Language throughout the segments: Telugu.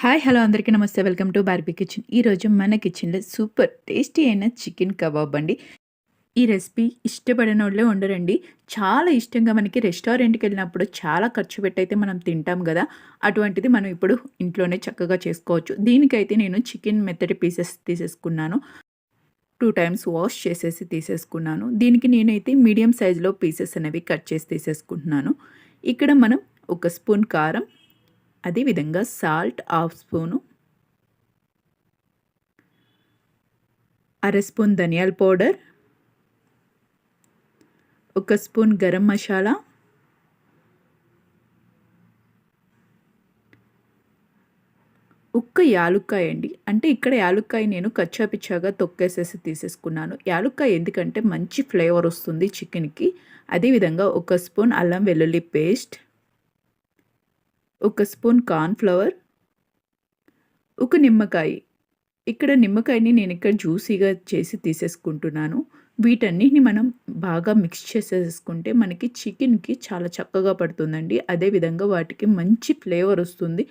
హాయ్ హలో అందరికీ నమస్తే. వెల్కమ్ టు బార్బీ కిచెన్ ఈరోజు మన కిచెన్లో సూపర్ టేస్టీ అయిన చికెన్ కబాబ్ అండి. ఈ రెసిపీ ఇష్టపడిన వాళ్ళే ఉండరండి. చాలా ఇష్టంగా మనకి రెస్టారెంట్కి వెళ్ళినప్పుడు చాలా ఖర్చు పెట్టయితే మనం తింటాం కదా. అటువంటిది మనం ఇప్పుడు ఇంట్లోనే చక్కగా చేసుకోవచ్చు. దీనికైతే నేను చికెన్ మెత్తటి పీసెస్ తీసేసుకున్నాను. టూ టైమ్స్ వాష్ చేసేసి తీసేసుకున్నాను. దీనికి నేనైతే మీడియం సైజులో పీసెస్ అనేవి కట్ చేసి తీసేసుకుంటున్నాను. ఇక్కడ మనం ఒక స్పూన్ కారం అదేవిధంగా సాల్ట్ హాఫ్ స్పూను అర స్పూన్ ధనియాల పౌడర్ ఒక స్పూన్ గరం మసాలా ఉక్క యాలుక్కాయ అండి. అంటే ఇక్కడ యాలుక్కాయ నేను కచ్చాపిచ్చాగా తొక్కేసేసి తీసేసుకున్నాను. యాలుక్కాయ ఎందుకంటే మంచి ఫ్లేవర్ వస్తుంది చికెన్కి. అదేవిధంగా ఒక స్పూన్ అల్లం వెల్లుల్లి పేస్ట్ ఒక స్పూన్ కార్న్ఫ్లవర్ ఒక నిమ్మకాయ. ఇక్కడ నిమ్మకాయని నేను ఇక్కడ జ్యూసీగా చేసి తీసేసుకుంటున్నాను. వీటన్నిటిని మనం బాగా మిక్స్ చేసేసుకుంటే మనకి చికెన్కి చాలా చక్కగా పడుతుందండి. అదేవిధంగా వాటికి మంచి ఫ్లేవర్ వస్తుంది.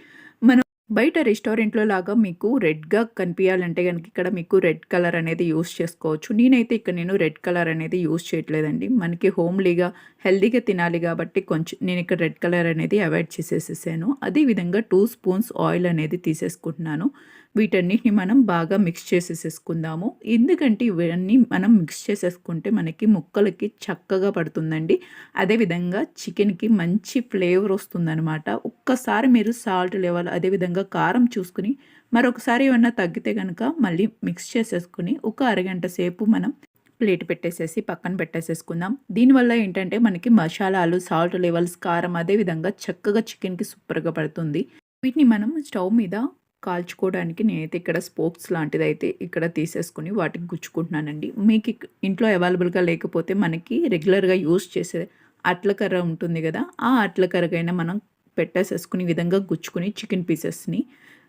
మనం బయట రెస్టారెంట్లో లాగా మీకు రెడ్గా కనిపించాలంటే కనుక ఇక్కడ మీకు రెడ్ కలర్ అనేది యూస్ చేసుకోవచ్చు. నేనైతే ఇక్కడ నేను రెడ్ కలర్ అనేది యూస్ చేయట్లేదండి. మనకి హోమ్లీగా హెల్దీగా తినాలి కాబట్టి కొంచెం నేను ఇక్కడ రెడ్ కలర్ అనేది అవాయిడ్ చేసేసేసాను. అదేవిధంగా టూ స్పూన్స్ ఆయిల్ అనేది తీసేసుకుంటున్నాను. వీటన్నిటిని మనం బాగా మిక్స్ చేసేసేసుకుందాము. ఎందుకంటే ఇవన్నీ మనం మిక్స్ చేసేసుకుంటే మనకి ముక్కలకి చక్కగా పడుతుందండి. అదేవిధంగా చికెన్కి మంచి ఫ్లేవర్ వస్తుందనమాట ఒక్కసారి మీరు సాల్ట్ లెవెల్ అదేవిధంగా కారం చూసుకుని మరొకసారి ఏమన్నా తగ్గితే కనుక మళ్ళీ మిక్స్ చేసేసుకుని ఒక అరగంట సేపు మనం ప్లేట్ పెట్టేసేసి పక్కన పెట్టేసేసుకుందాం. దీనివల్ల ఏంటంటే మనకి మసాలాలు సాల్ట్ లెవెల్స్ కారం అదేవిధంగా చక్కగా చికెన్కి సూపర్గా పడుతుంది. వీటిని మనం స్టవ్ మీద కాల్చుకోవడానికి నేనైతే ఇక్కడ స్పోక్స్ లాంటిది అయితే ఇక్కడ తీసేసుకుని వాటికి గుచ్చుకుంటున్నానండి. మీకు ఇంట్లో అవైలబుల్గా లేకపోతే మనకి రెగ్యులర్గా యూస్ చేసే అట్లకర్ర ఉంటుంది కదా ఆ అట్లకర్రకైనా మనం పెట్టేసేసుకుని విధంగా గుచ్చుకుని చికెన్ పీసెస్ని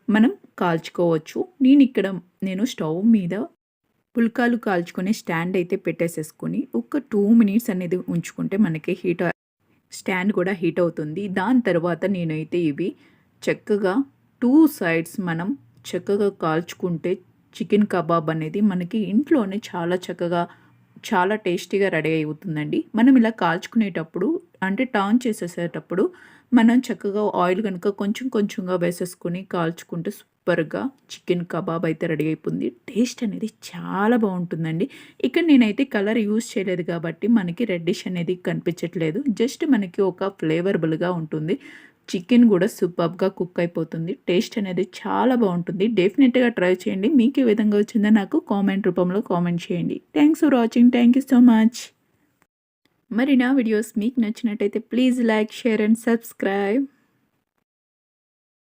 మనం కాల్చుకోవచ్చు. నేను ఇక్కడ నేను స్టవ్ మీద పుల్కాలు కాల్చుకునే స్టాండ్ అయితే పెట్టేసేసుకొని ఒక టూ మినిట్స్ అనేది ఉంచుకుంటే మనకి హీట్ స్టాండ్ కూడా హీట్ అవుతుంది. దాని తర్వాత నేనైతే ఇవి చక్కగా టూ సైడ్స్ మనం చక్కగా కాల్చుకుంటే చికెన్ కబాబ్ అనేది మనకి ఇంట్లోనే చాలా చక్కగా చాలా టేస్టీగా రెడీ అవుతుందండి. మనం ఇలా కాల్చుకునేటప్పుడు అంటే టర్న్ చేసేసేటప్పుడు మనం చక్కగా ఆయిల్ కనుక కొంచెం కొంచెంగా వేసేసుకొని కాల్చుకుంటే సూపర్గా చికెన్ కబాబ్ అయితే రెడీ అయిపోయింది. టేస్ట్ అనేది చాలా బాగుంటుందండి. ఇక్కడ నేనైతే కలర్ యూజ్ చేయలేదు కాబట్టి మనకి రెడ్డిష్ అనేది కనిపించట్లేదు. జస్ట్ మనకి ఒక ఫ్లేవర్బుల్గా ఉంటుంది. చికెన్ కూడా సూపర్గా కుక్ అయిపోతుంది. టేస్ట్ అనేది చాలా బాగుంటుంది. డెఫినెట్గా ట్రై చేయండి. మీకు ఏ విధంగా వచ్చిందో నాకు కామెంట్ రూపంలో కామెంట్ చేయండి. Thanks for watching thank you so much మరి నా వీడియోస్ మీకు నచ్చినట్టయితే please like share and subscribe